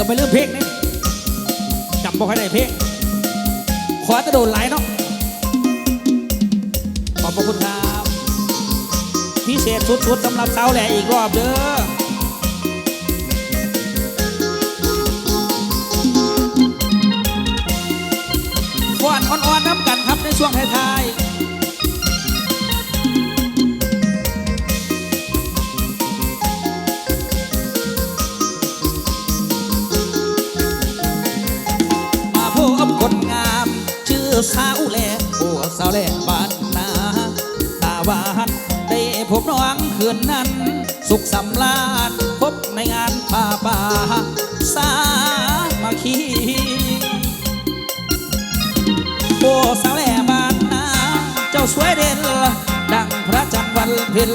กือบไปลืมเพลงนี่จำบ่ค่อยได้เพลงขอจะโดนไหลายเนาะขอบพระคุณครับพิเศษสุดๆสำหรับสาวแหล่อีกรอบเด้อก่อนอ่อนๆน้ำกันครับในช่วงท้าย อสาวแล่โอ้สาวแล่บ้านนาตาหวานได้พบน้องคืนนั้น สุขสำราญพบในงานป่าป่าสามาคีโอ้สาวแล่บ้านนาเจ้าสวยเด่นดังพระจันทร์วันเพ็ญ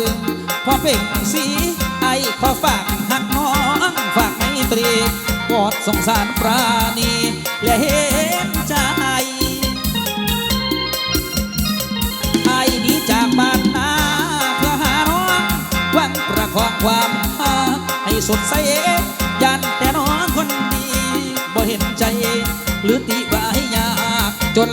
พอเป่งสีไอขอฝากหักน้องฝากไม่ตรีกอดสงสารปราณีและเห็ วังประคองความหาให้สดใสยันแต่น้องคนดีบ่เห็นใจ หรือติว่าให้ยากจน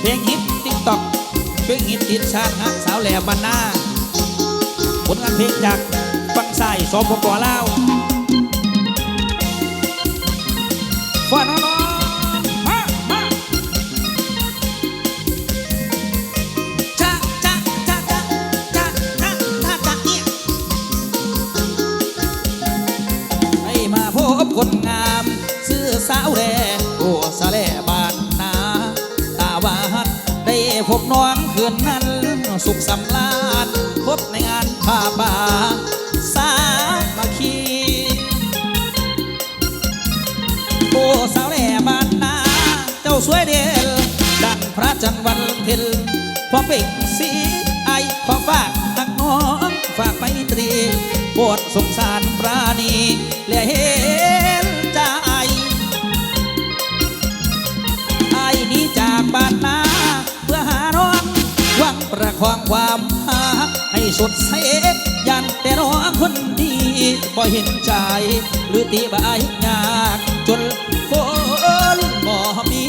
เพลงฮิตติ๊กต็อกเพลงฮิตติดชาติฮักสาวแหลมบรรณาผลงานเพลงจากฟังสายสปปลาวฟ้อนน้องๆมาม น้องคืนนั้น สุขสำราญพบในงานผ้าป่าสามัคคีโอ้สาวแหล่บ้านนา เจ้าสวยเด่นดังพระจันทร์วันเพ็ญพอเป่งสีไอขอฝากหักน้อง ฝากไปตรีโปรดสง วังคองความหาให้สดใสยันแต่น้องคนดีบ่เห็นใจหรือตีบายยากจนคนบ่มี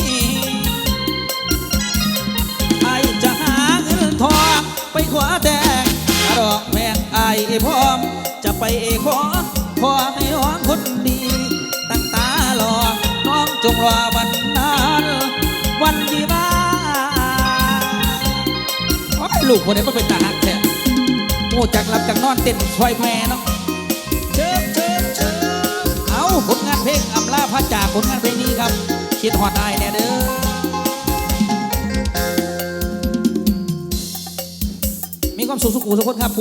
ไอจะหาเงินทองไปขวาแดงดอกแมงไอพร้อม จะไปขอขอให้ ลูกคนนี้มันเป็นตาหักแท้โอ้จากหลับจากนอนเต้นซอยแม่เนาะเชิญเชิญเชิญเอาผลงานเพลงอำลาพระจากผลงานเพลงนี้ครับคิดหอดได้แน่เด้อมีความสุขสุขุทุกคนครับ